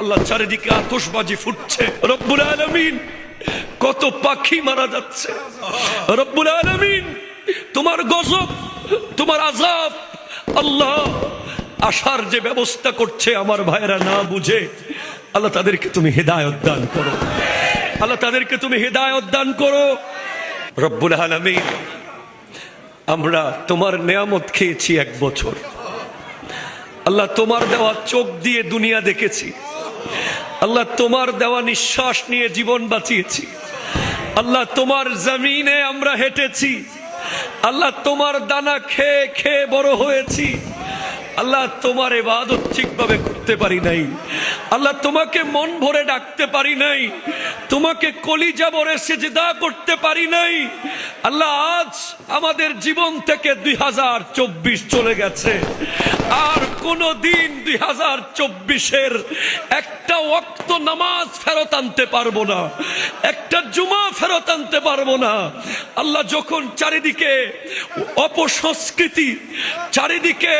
আল্লাহ চারিদিকে আতশবাজি ফুটছে। রব্বুল আলমিন, কত পাখি মারা যাচ্ছে। রব্বুল আলমিন, তোমার গজব, তোমার আজাব আল্লাহ আসার যে ব্যবস্থা করছে আমার ভাইয়েরা না বুঝে, আল্লাহ তাদেরকে তুমি হেদায়ত দান করো। আল্লাহ তাদেরকে তুমি হেদায়ত দান করো। রব্বুল আলমিন, আমরা তোমার নেয়ামত খেয়েছি এক বছর। আল্লাহ তোমার দেওয়া চোখ দিয়ে দুনিয়া দেখেছি। আল্লাহ তোমার দেওয়া নিঃশ্বাস নিয়ে জীবন বাঁচিয়েছি। আল্লাহ তোমার জমিনে আমরা হেঁটেছি। আল্লাহ তোমার দানা খেয়ে খেয়ে বড় হয়েছি। আল্লাহ তোমার এবাদত ঠিকভাবে করতে পারি নাই। আল্লাহ তোমাকে মন ভরে ডাকতে পারি নাই। তোমাকে কলিজা ভরে সেজদা করতে পারি নাই। আল্লাহ, আজ আমাদের জীবন থেকে দুই হাজার চব্বিশ চলে গেছে। আর কোন দিন দুই হাজার চব্বিশের একটা অক্ত নামাজ ফেরত আনতে পারব না, একটা জুমা ফেরত আনতে পারব না। আল্লাহ যখন চারিদিকে অপসংস্কৃতি, চারিদিকে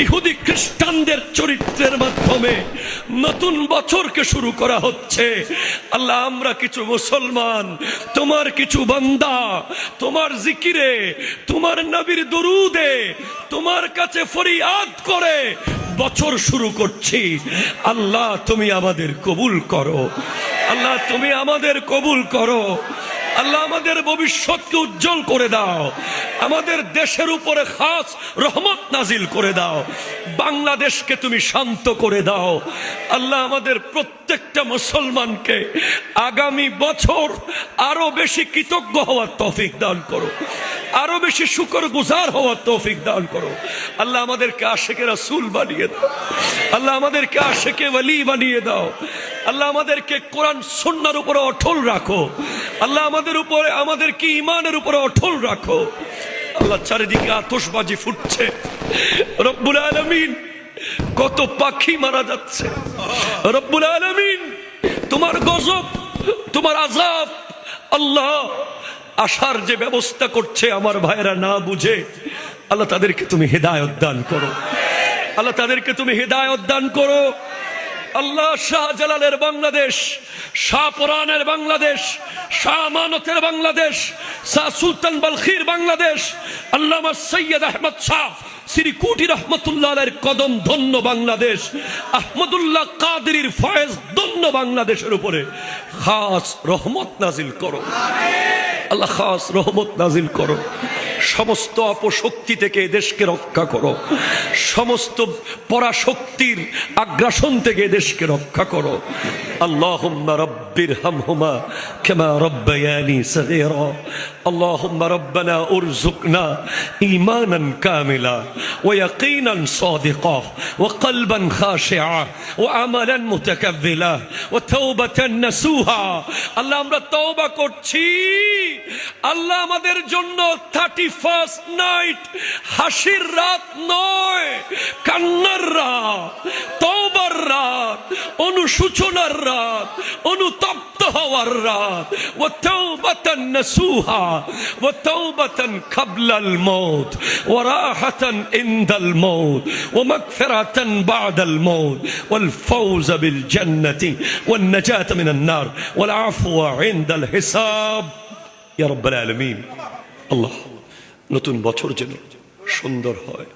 ইহুদি খ্রিস্টানদের চরিত্রের মাধ্যমে নতুন বছরকে শুরু করা হচ্ছে। আল্লাহ, আমরা কিছু মুসলমান, তোমার কিছু বান্দা, তোমার জিকিরে, তোমার নবীর দরুদে, তোমার কাছে ফরিয়াদ করে বছর শুরু করছি। আল্লাহ, তুমি আমাদের কবুল করো। আল্লাহ, তুমি আমাদের কবুল করো। আল্লাহ আমাদের ভবিষ্যৎকে উজ্জ্বল করে দাও। আমাদের দেশের উপরে খাস রহমত নাজিল করে দাও। বাংলাদেশকে তুমি শান্ত করে দাও। আল্লাহ আমাদের প্রত্যেকটা মুসলমানকে আগামী বছর আরও বেশি কৃতজ্ঞ হওয়ার তৌফিক দান করো। আরও বেশি শুকর গুজার হওয়ার তৌফিক দান করো। আল্লাহ আমাদেরকে আশেকে রাসূল বানিয়ে দাও। আল্লাহ আমাদেরকে আশেকে ওয়ালি বানিয়ে দাও। আল্লাহ আমাদেরকে কোরআন সুন্নার উপরে অটল রাখো। আল্লাহ আমাদের উপরে, আমাদের কি ইমানের উপরে অটল রাখো। আল্লাহ চারিদিকে আতশবাজি ফুটছে। রব্বুল আলমিন, কত পাখি মারা যাচ্ছে। রব্বুল আলমিন, তোমার গজব, তোমার আজাব আল্লাহ আসার যে ব্যবস্থা করছে আমার ভাইয়েরা না বুঝে, আল্লাহ তাদেরকে তুমি হেদায়ত দান করো। আল্লাহ তাদেরকে তুমি হেদায়ত দান করো। আল্লাহ শাহজালালের বাংলাদেশ, শাহ পুরানের বাংলাদেশ, শাহ মানতের বাংলাদেশ, শাহ সুলতান বালখির বাংলাদেশ, আল্লামা সৈয়দ আহমদ শাহ, শ্রী কুটি রহমতুল্লাহের কদম ধন্য বাংলাদেশ, আহমদুল্লাহ কাদেরির ফয়েজ ধন্য বাংলাদেশের উপরে খাস রহমত নাজিল করো। আল্লাহ খাস রহমত নাজিল করো। সমস্ত অপশক্তি থেকে এ দেশকে রক্ষা করো সমস্ত পরাশক্তির আগ্রাসন থেকে এ দেশকে রক্ষা করো اللهم رب ارحمهما كما ربياني صغيرا اللهم ربنا ارزقنا ايمانا كاملا ويقينا صادقا وقلبا خاشعا وعملا متكبلا وتوبه نسوها আল্লাহ আমরা তওবা করছি আল্লাহ আমাদের জন্য থার্টি ফার্স্ট নাইট হাসির রাত নয়, কান্নার রাত, তওবার রাত অনুসূচনার রাত, অনুতপ্ত হওয়ার রাত ও তওবাতান নসুহা ও তওবাতান কাবলাল মউত ও রাহাতান ইনদাল মউত ও মাগফিরাতান বাদাল মউত ওয়াল ফাউজ বিল জান্নাতি, ওয়ান নাজাত মিনান নার, ওয়াল আফওয়া ইনদাল রব্বাল আলমিন। আল্লাহ, নতুন বছর যেন সুন্দর হয়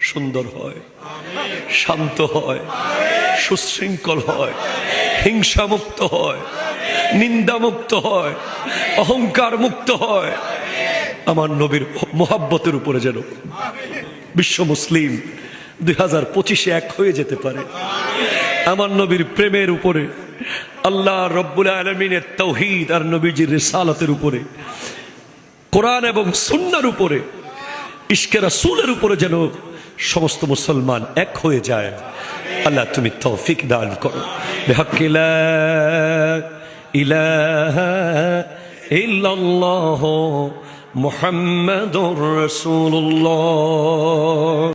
সুন্দর হয়, শান্ত হয়, সুশৃঙ্খল হয়, হিংসা মুক্ত হয়, নিন্দা মুক্ত হয়, অহংকার মুক্ত হয়। আমার নবীর মোহাব্বতের উপরে যেন বিশ্ব মুসলিম দুই হাজার পঁচিশে এক হয়ে যেতে পারে। আমার নবীর প্রেমের উপরে আল্লাহ রব্বুল আলমিনের তৌহিদ আর নবীজির রিসালতের উপরে, কোরআন এবং সুন্নার উপরে ইশকের রাসূলের উপরে যেন সমস্ত মুসলমান এক হয়ে যায়। আল্লাহ তুমি তৌফিক দান করো। বেহাক্কিলা ইলাহা ইল্লাল্লাহ